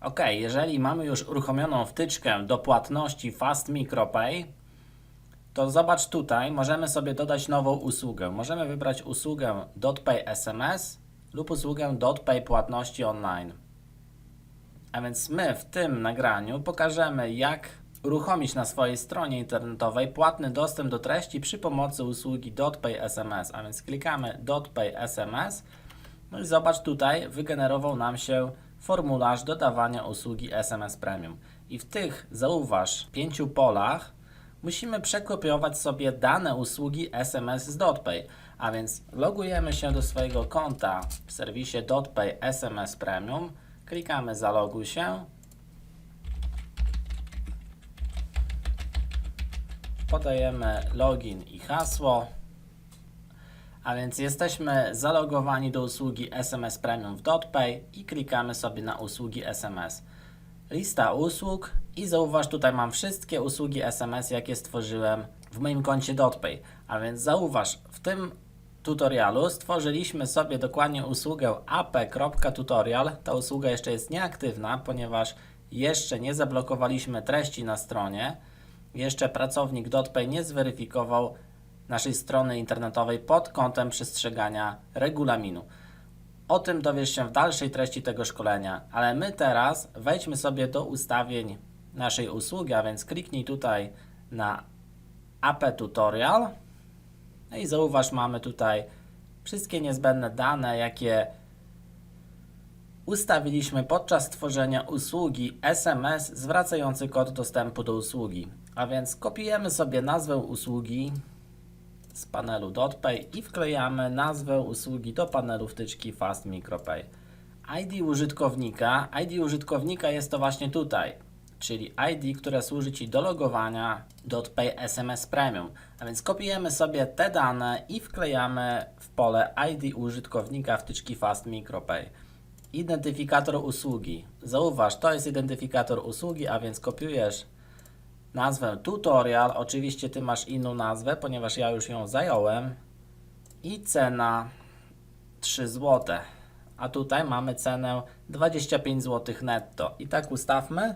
Ok, jeżeli mamy już uruchomioną wtyczkę do płatności Fast Micropay, to zobacz tutaj, możemy sobie dodać nową usługę. Możemy wybrać usługę DotPay SMS lub usługę DotPay płatności online. A więc my w tym nagraniu pokażemy, jak uruchomić na swojej stronie internetowej płatny dostęp do treści przy pomocy usługi DotPay SMS. A więc klikamy DotPay SMS. No i zobacz tutaj, wygenerował nam się formularz dodawania usługi SMS Premium. I w tych, zauważ, pięciu polach musimy przekopiować sobie dane usługi SMS z DotPay. A więc logujemy się do swojego konta w serwisie DotPay SMS Premium, klikamy zaloguj się, podajemy login i hasło. A więc jesteśmy zalogowani do usługi SMS Premium w DotPay i klikamy sobie na usługi SMS. Lista usług i zauważ tutaj mam wszystkie usługi SMS jakie stworzyłem w moim koncie DotPay. A więc zauważ w tym tutorialu stworzyliśmy sobie dokładnie usługę ap.tutorial. Ta usługa jeszcze jest nieaktywna, ponieważ jeszcze nie zablokowaliśmy treści na stronie. Jeszcze pracownik DotPay nie zweryfikował naszej strony internetowej pod kątem przestrzegania regulaminu. O tym dowiesz się w dalszej treści tego szkolenia, ale my teraz wejdźmy sobie do ustawień naszej usługi, a więc kliknij tutaj na AP Tutorial. No i zauważ, mamy tutaj wszystkie niezbędne dane, jakie ustawiliśmy podczas tworzenia usługi SMS zwracający kod dostępu do usługi. A więc kopiujemy sobie nazwę usługi z panelu DotPay i wklejamy nazwę usługi do panelu wtyczki Fast Micropay. ID użytkownika, ID użytkownika jest to właśnie tutaj, czyli ID, które służy Ci do logowania DotPay SMS Premium. A więc kopiujemy sobie te dane i wklejamy w pole ID użytkownika wtyczki Fast Micropay. Identyfikator usługi. Zauważ, to jest identyfikator usługi, a więc kopiujesz nazwę tutorial. Oczywiście Ty masz inną nazwę, ponieważ ja już ją zająłem. I cena 3 zł. A tutaj mamy cenę 25 zł netto. I tak ustawmy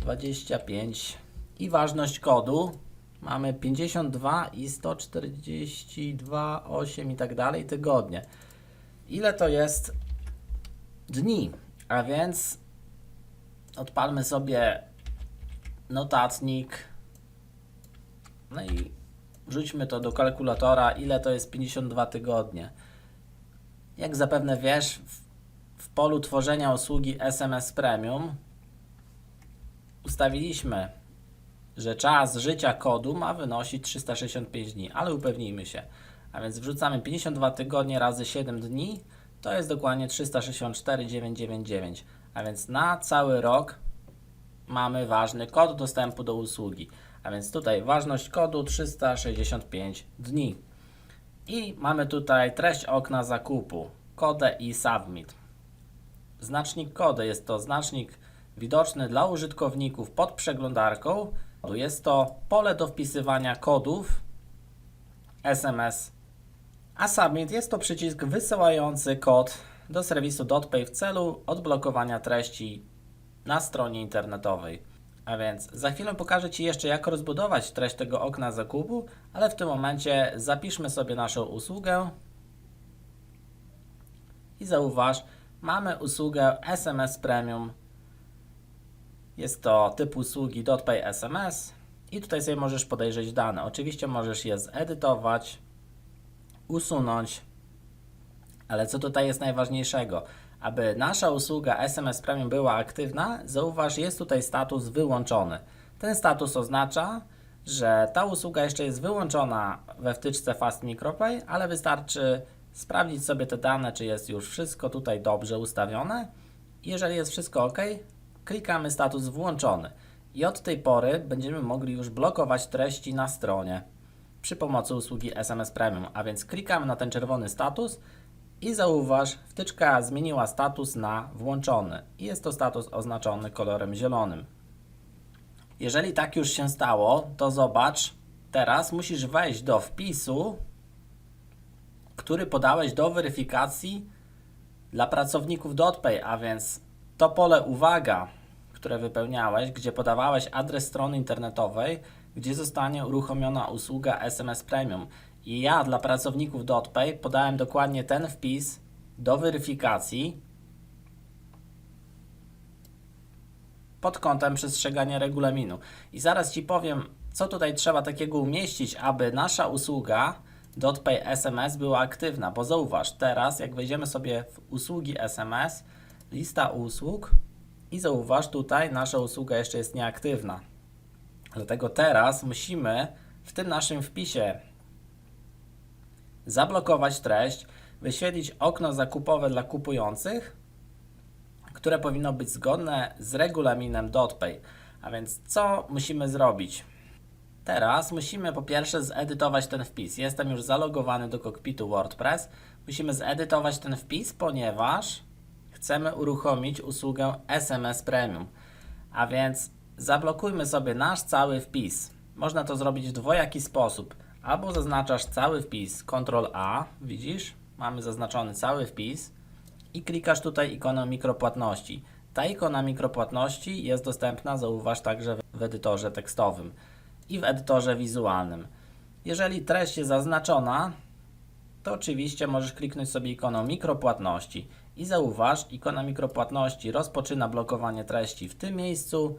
25. I ważność kodu mamy 52 i 142, 8 i tak dalej tygodnie. Ile to jest dni? A więc odpalmy sobie notatnik. No i wrzućmy to do kalkulatora, ile to jest 52 tygodnie. Jak zapewne wiesz, w, w polu tworzenia usługi SMS Premium ustawiliśmy, że czas życia kodu ma wynosić 365 dni, ale upewnijmy się. A więc wrzucamy 52 tygodnie razy 7 dni, to jest dokładnie 364,999. A więc na cały rok mamy ważny kod dostępu do usługi. A więc tutaj ważność kodu 365 dni. I mamy tutaj treść okna zakupu, kodę i submit. Znacznik kody jest to znacznik widoczny dla użytkowników pod przeglądarką. Jest to pole do wpisywania kodów SMS, a submit jest to przycisk wysyłający kod do serwisu DotPay w celu odblokowania treści na stronie internetowej. A więc za chwilę pokażę Ci jeszcze, jak rozbudować treść tego okna zakupu, ale w tym momencie zapiszmy sobie naszą usługę i zauważ, mamy usługę SMS Premium. Jest to typ usługi DotPay SMS i tutaj sobie możesz podejrzeć dane. Oczywiście możesz je zedytować, usunąć, ale co tutaj jest najważniejszego? Aby nasza usługa SMS Premium była aktywna, zauważ, jest tutaj status wyłączony. Ten status oznacza, że ta usługa jeszcze jest wyłączona we wtyczce Fast Micropay, ale wystarczy sprawdzić sobie te dane, czy jest już wszystko tutaj dobrze ustawione. Jeżeli jest wszystko ok, klikamy status włączony i od tej pory będziemy mogli już blokować treści na stronie przy pomocy usługi SMS Premium. A więc klikamy na ten czerwony status i zauważ, wtyczka zmieniła status na włączony jest to status oznaczony kolorem zielonym. Jeżeli tak już się stało, to zobacz, teraz musisz wejść do wpisu, który podałeś do weryfikacji dla pracowników DotPay, a więc to pole uwaga, które wypełniałeś, gdzie podawałeś adres strony internetowej, gdzie zostanie uruchomiona usługa SMS Premium. I ja dla pracowników DotPay podałem dokładnie ten wpis do weryfikacji pod kątem przestrzegania regulaminu. I zaraz Ci powiem, co tutaj trzeba takiego umieścić, aby nasza usługa DotPay SMS była aktywna. Bo zauważ, teraz jak wejdziemy sobie w usługi SMS, lista usług i zauważ, tutaj nasza usługa jeszcze jest nieaktywna. Dlatego teraz musimy w tym naszym wpisie zablokować treść, wyświetlić okno zakupowe dla kupujących, które powinno być zgodne z regulaminem DotPay. A więc co musimy zrobić? Teraz musimy po pierwsze zedytować ten wpis. Jestem już zalogowany do kokpitu WordPress. Musimy zedytować ten wpis, ponieważ chcemy uruchomić usługę SMS Premium. A więc zablokujmy sobie nasz cały wpis. Można to zrobić w dwojaki sposób. Albo zaznaczasz cały wpis, Ctrl A, widzisz? Mamy zaznaczony cały wpis i klikasz tutaj ikonę mikropłatności. Ta ikona mikropłatności jest dostępna, zauważ także w edytorze tekstowym i w edytorze wizualnym. Jeżeli treść jest zaznaczona, to oczywiście możesz kliknąć sobie ikoną mikropłatności i zauważ, ikona mikropłatności rozpoczyna blokowanie treści w tym miejscu,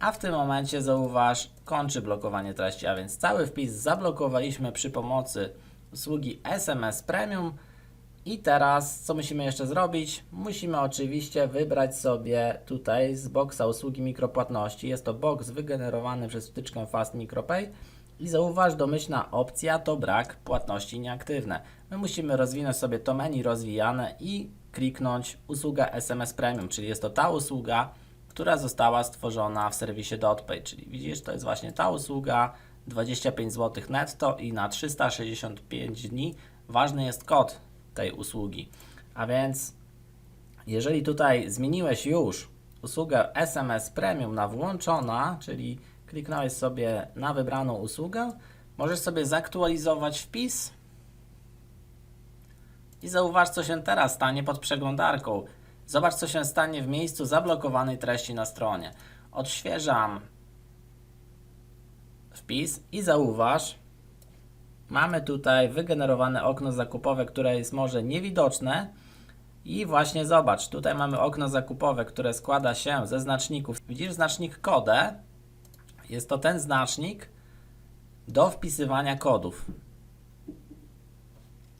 a w tym momencie zauważ, kończy blokowanie treści, a więc cały wpis zablokowaliśmy przy pomocy usługi SMS Premium. I teraz, co musimy jeszcze zrobić? Musimy oczywiście wybrać sobie tutaj z boksa usługi mikropłatności. Jest to boks wygenerowany przez wtyczkę Fast Micropay. I zauważ, domyślna opcja to brak płatności nieaktywne. My musimy rozwinąć sobie to menu rozwijane i kliknąć usługa SMS Premium, czyli jest to ta usługa, która została stworzona w serwisie DotPay. Czyli widzisz, to jest właśnie ta usługa, 25 zł netto i na 365 dni. Ważny jest kod tej usługi. A więc, jeżeli tutaj zmieniłeś już usługę SMS Premium na włączona, czyli kliknąłeś sobie na wybraną usługę, możesz sobie zaktualizować wpis i zauważ, co się teraz stanie pod przeglądarką. Zobacz, co się stanie w miejscu zablokowanej treści na stronie. Odświeżam wpis i zauważ, mamy tutaj wygenerowane okno zakupowe, które jest może niewidoczne. I właśnie zobacz, tutaj mamy okno zakupowe, które składa się ze znaczników. Widzisz znacznik kodę? Jest to ten znacznik do wpisywania kodów.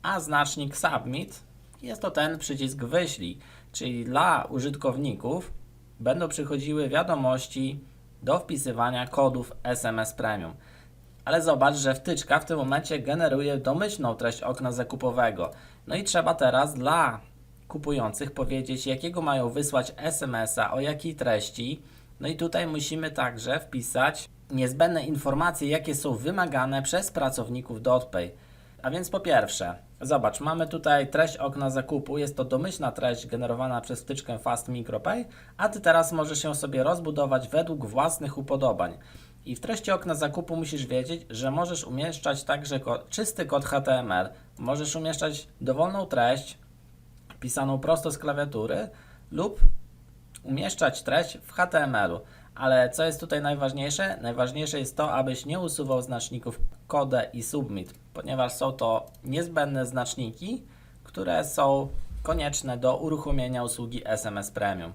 A znacznik submit jest to ten przycisk wyślij, czyli dla użytkowników będą przychodziły wiadomości do wpisywania kodów SMS Premium. Ale zobacz, że wtyczka w tym momencie generuje domyślną treść okna zakupowego. No i trzeba teraz dla kupujących powiedzieć, jakiego mają wysłać SMS-a, o jakiej treści. No i tutaj musimy także wpisać niezbędne informacje, jakie są wymagane przez pracowników DotPay. A więc po pierwsze, zobacz, mamy tutaj treść okna zakupu, jest to domyślna treść generowana przez wtyczkę Fast Micropay, a Ty teraz możesz ją sobie rozbudować według własnych upodobań. I w treści okna zakupu musisz wiedzieć, że możesz umieszczać także ko czysty kod HTML, możesz umieszczać dowolną treść pisaną prosto z klawiatury lub umieszczać treść w HTML-u. Ale co jest tutaj najważniejsze? Najważniejsze jest to, abyś nie usuwał znaczników code i submit, ponieważ są to niezbędne znaczniki, które są konieczne do uruchomienia usługi SMS Premium.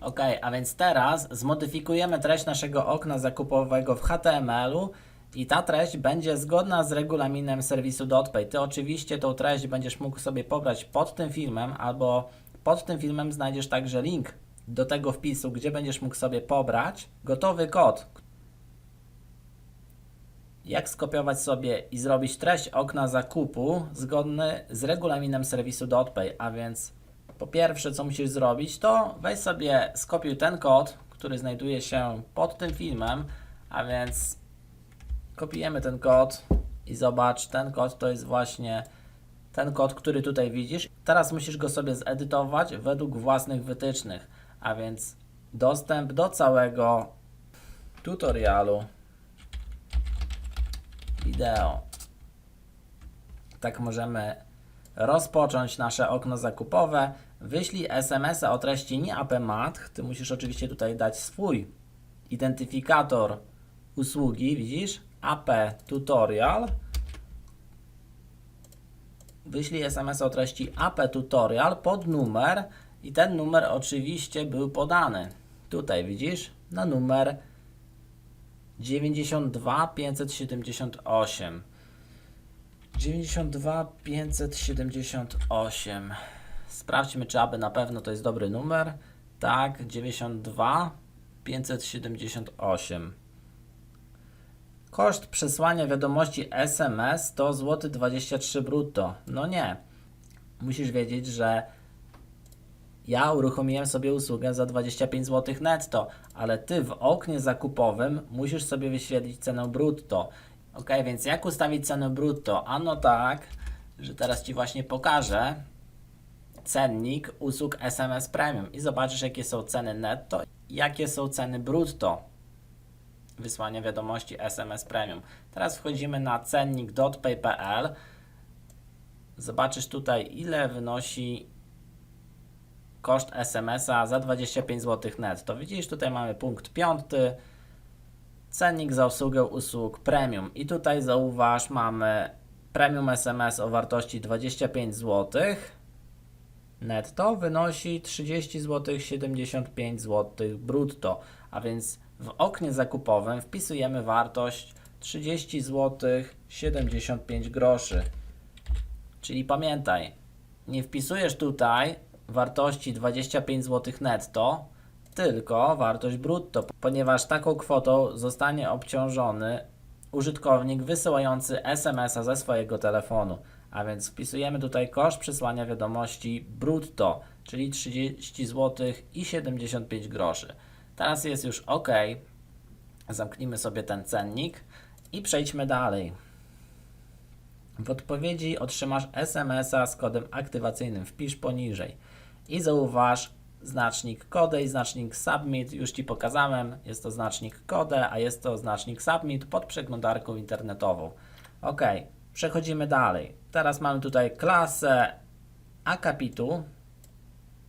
Ok, a więc teraz zmodyfikujemy treść naszego okna zakupowego w HTML-u i ta treść będzie zgodna z regulaminem serwisu DotPay. Ty oczywiście tą treść będziesz mógł sobie pobrać pod tym filmem albo pod tym filmem znajdziesz także link do tego wpisu, gdzie będziesz mógł sobie pobrać gotowy kod. Jak skopiować sobie i zrobić treść okna zakupu zgodny z regulaminem serwisu DotPay, a więc po pierwsze, co musisz zrobić, to weź sobie, skopiuj ten kod, który znajduje się pod tym filmem, a więc kopiujemy ten kod i zobacz, ten kod to jest właśnie ten kod, który tutaj widzisz. Teraz musisz go sobie zedytować według własnych wytycznych, a więc dostęp do całego tutorialu wideo. Tak możemy rozpocząć nasze okno zakupowe, wyślij SMS-a o treści nie APMAT, ty musisz oczywiście tutaj dać swój identyfikator usługi, widzisz? AP Tutorial. Wyślij SMS o treści AP Tutorial pod numer i ten numer oczywiście był podany. Tutaj widzisz? Na numer 92 578. 92 578. Sprawdźmy, czy aby na pewno to jest dobry numer. Tak, 92 578. Koszt przesłania wiadomości SMS to złoty 23 brutto. No nie. Musisz wiedzieć, że ja uruchomiłem sobie usługę za 25 zł netto, ale ty w oknie zakupowym musisz sobie wyświetlić cenę brutto. Ok, więc jak ustawić cenę brutto? Ano tak, że teraz ci właśnie pokażę cennik usług SMS Premium i zobaczysz jakie są ceny netto, jakie są ceny brutto wysłania wiadomości SMS Premium. Teraz wchodzimy na cennik.pay.pl. Zobaczysz tutaj ile wynosi koszt SMS-a za 25 zł netto. Widzisz, tutaj mamy punkt piąty, cennik za obsługę usług premium. I tutaj zauważ, mamy premium SMS o wartości 25 zł. Netto wynosi 30 zł 75 zł brutto, a więc w oknie zakupowym wpisujemy wartość 30 zł 75 groszy. Czyli pamiętaj, nie wpisujesz tutaj wartości 25 zł netto, tylko wartość brutto, ponieważ taką kwotą zostanie obciążony użytkownik wysyłający SMS-a ze swojego telefonu. A więc wpisujemy tutaj koszt przesłania wiadomości brutto, czyli 30 zł i 75 groszy. Teraz jest już OK. Zamknijmy sobie ten cennik i przejdźmy dalej. W odpowiedzi otrzymasz SMS-a z kodem aktywacyjnym. Wpisz poniżej i zauważ znacznik kode i znacznik submit. Już Ci pokazałem, jest to znacznik kode, a jest to znacznik submit pod przeglądarką internetową. Ok, przechodzimy dalej. Teraz mamy tutaj klasę akapitu,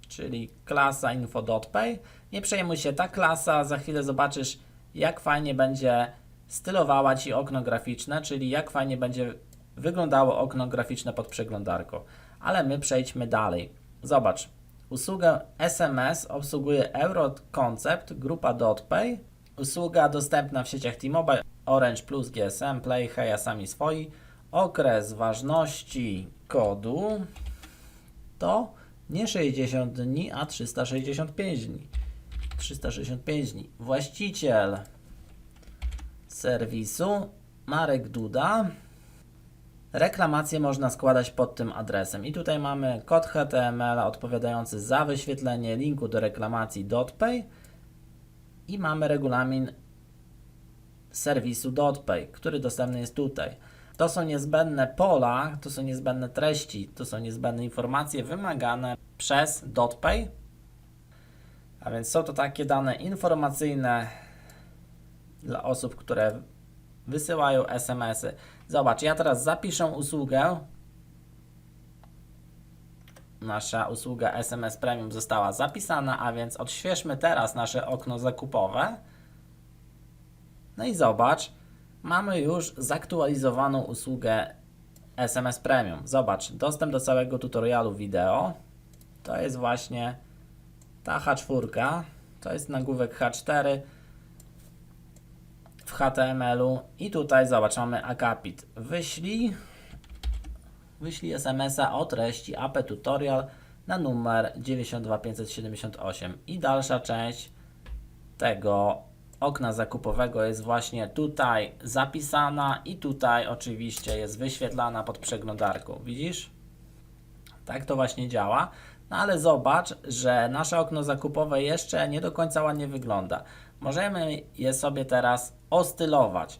czyli klasa info.pay. Nie przejmuj się, ta klasa, za chwilę zobaczysz jak fajnie będzie stylowała Ci okno graficzne, czyli jak fajnie będzie wyglądało okno graficzne pod przeglądarką. Ale my przejdźmy dalej. Zobacz, usługę SMS obsługuje Euroconcept, grupa DotPay. Usługa dostępna w sieciach T-Mobile, Orange Plus, GSM, Play, Heja, sami swoi. Okres ważności kodu to nie 60 dni, a 365 dni. 365 dni. Właściciel serwisu Marek Duda. Reklamację można składać pod tym adresem. I tutaj mamy kod HTML odpowiadający za wyświetlenie linku do reklamacji .pay i mamy regulamin serwisu .pay, który dostępny jest tutaj. To są niezbędne pola, to są niezbędne treści, to są niezbędne informacje wymagane przez .pay. A więc są to takie dane informacyjne dla osób, które wysyłają SMS-y. Zobacz, ja teraz zapiszę usługę. Nasza usługa SMS Premium została zapisana, a więc odświeżmy teraz nasze okno zakupowe. No i zobacz, mamy już zaktualizowaną usługę SMS Premium. Zobacz, dostęp do całego tutorialu wideo. To jest właśnie ta H4. To jest nagłówek H4 w HTML-u i tutaj zobacz, mamy akapit. Wyślij, wyślij SMS-a o treści AP Tutorial na numer 92578 i dalsza część tego okna zakupowego jest właśnie tutaj zapisana i tutaj oczywiście jest wyświetlana pod przeglądarką. Widzisz? Tak to właśnie działa. No ale zobacz, że nasze okno zakupowe jeszcze nie do końca ładnie wygląda. Możemy je sobie teraz ostylować.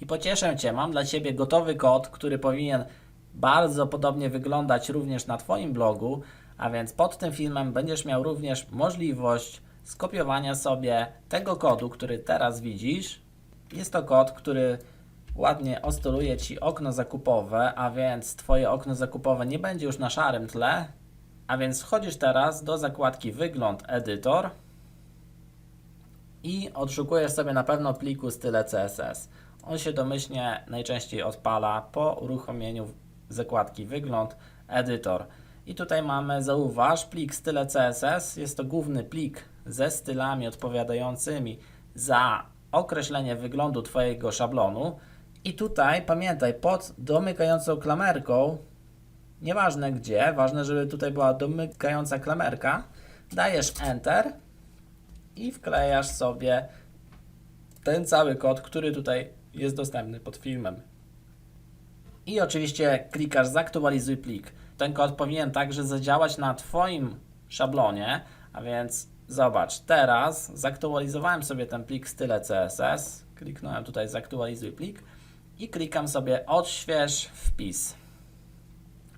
I pocieszę Cię, mam dla Ciebie gotowy kod, który powinien bardzo podobnie wyglądać również na Twoim blogu, a więc pod tym filmem będziesz miał również możliwość skopiowania sobie tego kodu, który teraz widzisz. Jest to kod, który ładnie ostyluje Ci okno zakupowe, a więc Twoje okno zakupowe nie będzie już na szarym tle, A więc wchodzisz teraz do zakładki Wygląd Edytor i odszukujesz sobie na pewno pliku style CSS. On się domyślnie najczęściej odpala po uruchomieniu zakładki Wygląd Edytor. I tutaj mamy, zauważ, plik style CSS. Jest to główny plik ze stylami odpowiadającymi za określenie wyglądu Twojego szablonu. I tutaj pamiętaj, pod domykającą klamerką, nieważne gdzie, ważne, żeby tutaj była domykająca klamerka, dajesz Enter i wklejasz sobie ten cały kod, który tutaj jest dostępny pod filmem. I oczywiście klikasz zaktualizuj plik. Ten kod powinien także zadziałać na Twoim szablonie, a więc zobacz, teraz zaktualizowałem sobie ten plik w style CSS, kliknąłem tutaj zaktualizuj plik i klikam sobie odśwież wpis.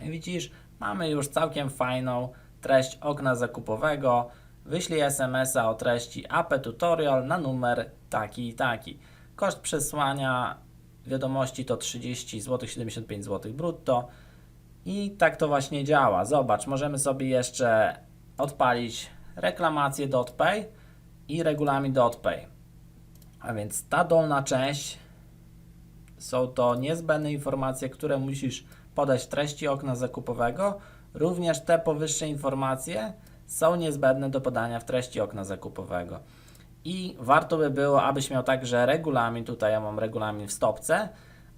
I widzisz, mamy już całkiem fajną treść okna zakupowego. Wyślij SMS-a o treści AP Tutorial na numer taki i taki. Koszt przesłania wiadomości to 30 zł 75 zł brutto. I tak to właśnie działa. Zobacz, możemy sobie jeszcze odpalić reklamację .pay i regulamin .pay. A więc ta dolna część są to niezbędne informacje, które musisz podać w treści okna zakupowego. Również te powyższe informacje są niezbędne do podania w treści okna zakupowego. I warto by było, abyś miał także regulamin, tutaj ja mam regulamin w stopce,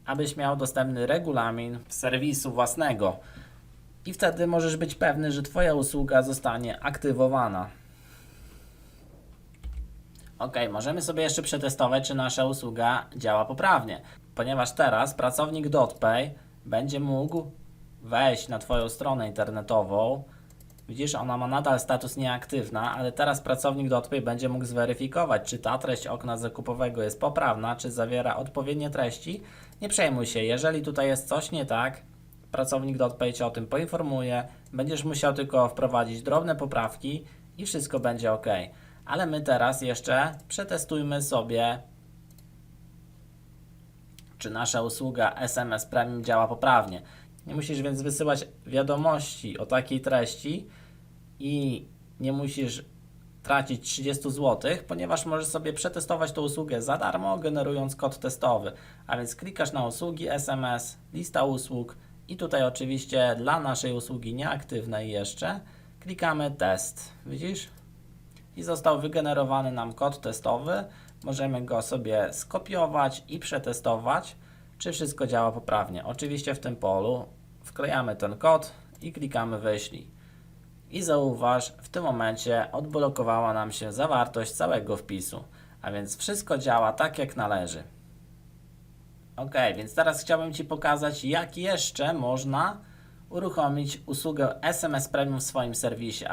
abyś miał dostępny regulamin serwisu własnego. I wtedy możesz być pewny, że Twoja usługa zostanie aktywowana. Ok, możemy sobie jeszcze przetestować, czy nasza usługa działa poprawnie, ponieważ teraz pracownik DotPay będzie mógł wejść na Twoją stronę internetową. Widzisz, ona ma nadal status nieaktywna, ale teraz pracownik DotPay będzie mógł zweryfikować, czy ta treść okna zakupowego jest poprawna, czy zawiera odpowiednie treści. Nie przejmuj się, jeżeli tutaj jest coś nie tak, pracownik DotPay Cię o tym poinformuje. Będziesz musiał tylko wprowadzić drobne poprawki i wszystko będzie ok. Ale my teraz jeszcze przetestujmy sobie, czy nasza usługa SMS Premium działa poprawnie. Nie musisz więc wysyłać wiadomości o takiej treści i nie musisz tracić 30 zł, ponieważ możesz sobie przetestować tę usługę za darmo, generując kod testowy. A więc klikasz na usługi SMS, lista usług i tutaj oczywiście dla naszej usługi nieaktywnej jeszcze klikamy test. Widzisz? I został wygenerowany nam kod testowy. Możemy go sobie skopiować i przetestować, czy wszystko działa poprawnie. Oczywiście w tym polu wklejamy ten kod i klikamy wyślij. I zauważ, w tym momencie odblokowała nam się zawartość całego wpisu, a więc wszystko działa tak jak należy. Ok, więc teraz chciałbym Ci pokazać, jak jeszcze można uruchomić usługę SMS Premium w swoim serwisie.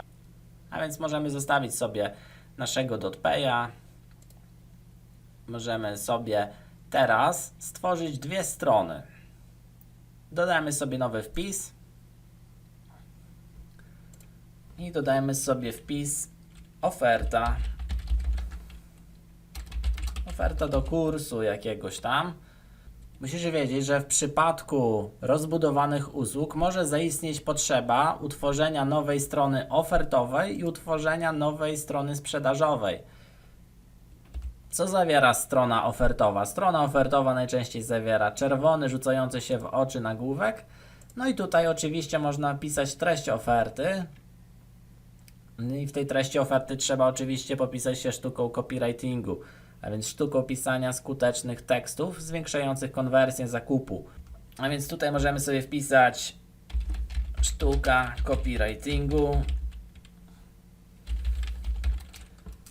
A więc możemy zostawić sobie naszego dotpaya. Możemy sobie teraz stworzyć dwie strony. Dodajmy sobie nowy wpis. I dodajmy sobie wpis oferta. Oferta do kursu jakiegoś tam. Musisz wiedzieć, że w przypadku rozbudowanych usług może zaistnieć potrzeba utworzenia nowej strony ofertowej i utworzenia nowej strony sprzedażowej. Co zawiera strona ofertowa? Strona ofertowa najczęściej zawiera czerwony, rzucający się w oczy nagłówek. No i tutaj oczywiście można pisać treść oferty. I w tej treści oferty trzeba oczywiście popisać się sztuką copywritingu, a więc sztuką pisania skutecznych tekstów zwiększających konwersję zakupu. A więc tutaj możemy sobie wpisać sztuka copywritingu.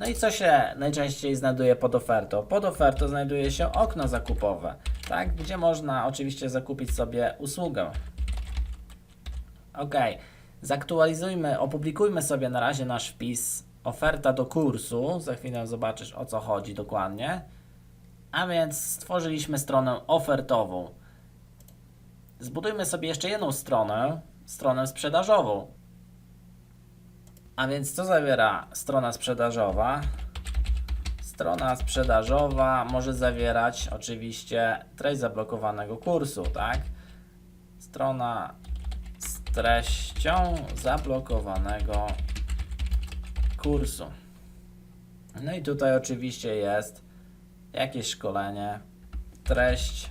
No i co się najczęściej znajduje pod ofertą? Pod ofertą znajduje się okno zakupowe, tak? gdzie można oczywiście zakupić sobie usługę. Ok, zaktualizujmy, opublikujmy sobie na razie nasz wpis oferta do kursu. Za chwilę zobaczysz o co chodzi dokładnie. A więc stworzyliśmy stronę ofertową. Zbudujmy sobie jeszcze jedną stronę, stronę sprzedażową. A więc co zawiera strona sprzedażowa? Strona sprzedażowa może zawierać oczywiście treść zablokowanego kursu, tak? Strona treścią zablokowanego kursu. No i tutaj oczywiście jest jakieś szkolenie, treść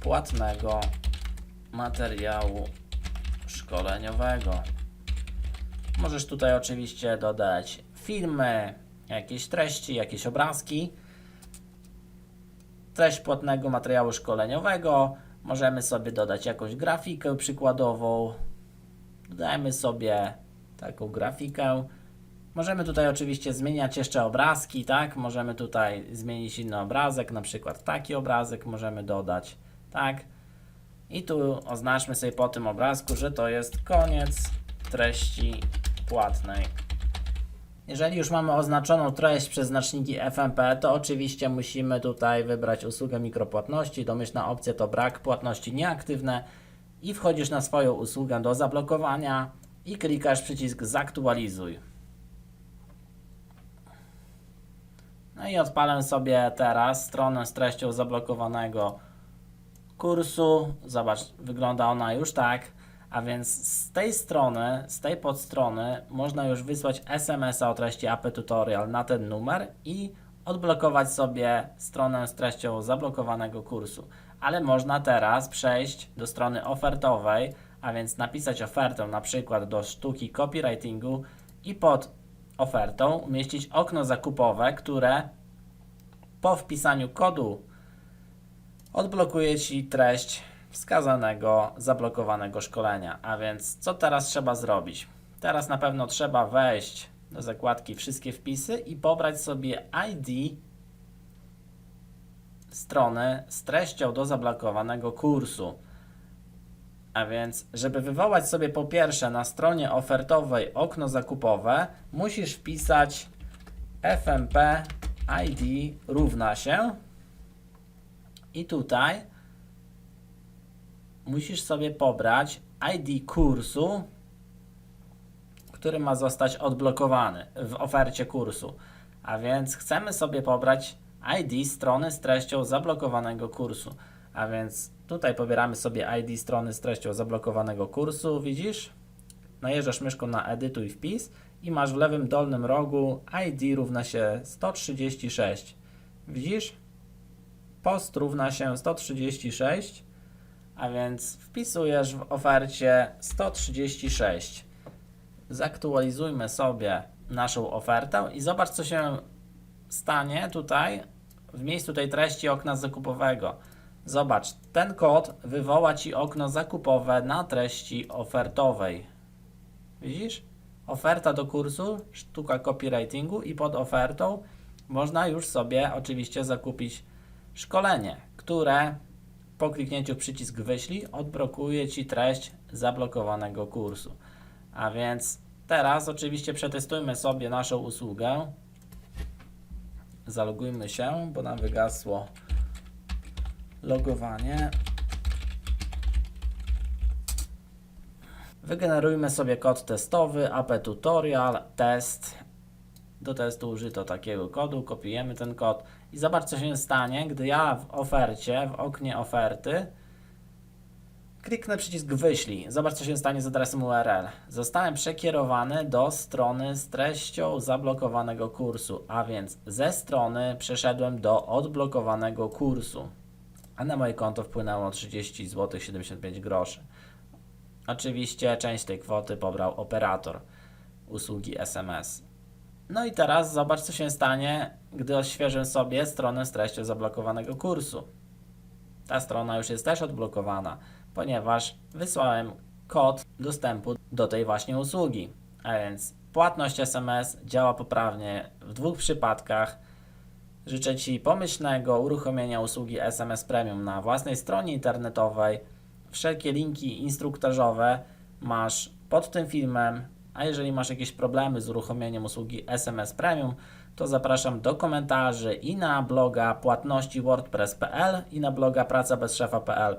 płatnego materiału szkoleniowego. Możesz tutaj oczywiście dodać filmy, jakieś treści, jakieś obrazki. Treść płatnego materiału szkoleniowego. Możemy sobie dodać jakąś grafikę przykładową. Dodajmy sobie taką grafikę. Możemy tutaj oczywiście zmieniać jeszcze obrazki, tak? Możemy tutaj zmienić inny obrazek, na przykład taki obrazek możemy dodać, tak? I tu oznaczmy sobie po tym obrazku, że to jest koniec treści płatnej. Jeżeli już mamy oznaczoną treść przez znaczniki FMP, to oczywiście musimy tutaj wybrać usługę mikropłatności. Domyślna opcja to brak płatności nieaktywne i wchodzisz na swoją usługę do zablokowania i klikasz przycisk zaktualizuj. No i odpalę sobie teraz stronę z treścią zablokowanego kursu. Zobacz, wygląda ona już tak. A więc z tej strony, z tej podstrony można już wysłać SMS-a o treści AP Tutorial na ten numer i odblokować sobie stronę z treścią zablokowanego kursu. Ale można teraz przejść do strony ofertowej, a więc napisać ofertę na przykład do sztuki copywritingu i pod ofertą umieścić okno zakupowe, które po wpisaniu kodu odblokuje Ci treść wskazanego zablokowanego szkolenia. A więc co teraz trzeba zrobić? Teraz na pewno trzeba wejść do zakładki Wszystkie wpisy i pobrać sobie ID strony z treścią do zablokowanego kursu. A więc, żeby wywołać sobie po pierwsze na stronie ofertowej okno zakupowe, musisz wpisać FMP ID równa się i tutaj musisz sobie pobrać ID kursu, który ma zostać odblokowany w ofercie kursu. A więc chcemy sobie pobrać ID strony z treścią zablokowanego kursu. A więc tutaj pobieramy sobie ID strony z treścią zablokowanego kursu, widzisz? Najeżdżasz myszką na edytuj wpis i masz w lewym dolnym rogu ID równa się 136. Widzisz? Post równa się 136, a więc wpisujesz w ofercie 136. Zaktualizujmy sobie naszą ofertę i zobacz, co się stanie tutaj w miejscu tej treści okna zakupowego. Zobacz, ten kod wywoła Ci okno zakupowe na treści ofertowej. Widzisz? Oferta do kursu, sztuka copywritingu i pod ofertą można już sobie oczywiście zakupić szkolenie, które po kliknięciu przycisk wyślij odblokuje Ci treść zablokowanego kursu. A więc teraz oczywiście przetestujmy sobie naszą usługę. Zalogujmy się, bo nam wygasło logowanie. Wygenerujmy sobie kod testowy AP Tutorial test. Do testu użyto takiego kodu, kopiujemy ten kod i zobacz co się stanie, gdy ja w ofercie, w oknie oferty kliknę przycisk wyślij. Zobacz co się stanie z adresem URL. Zostałem przekierowany do strony z treścią zablokowanego kursu, a więc ze strony przeszedłem do odblokowanego kursu. A na moje konto wpłynęło 30 zł 75 groszy. Oczywiście część tej kwoty pobrał operator usługi SMS. No i teraz zobacz, co się stanie, gdy odświeżę sobie stronę z treścią zablokowanego kursu. Ta strona już jest też odblokowana, ponieważ wysłałem kod dostępu do tej właśnie usługi. A więc płatność SMS działa poprawnie w dwóch przypadkach. Życzę Ci pomyślnego uruchomienia usługi SMS Premium na własnej stronie internetowej. Wszelkie linki instruktażowe masz pod tym filmem, a jeżeli masz jakieś problemy z uruchomieniem usługi SMS Premium, to zapraszam do komentarzy i na bloga płatności wordpress.pl i na bloga pracabezszefa.pl.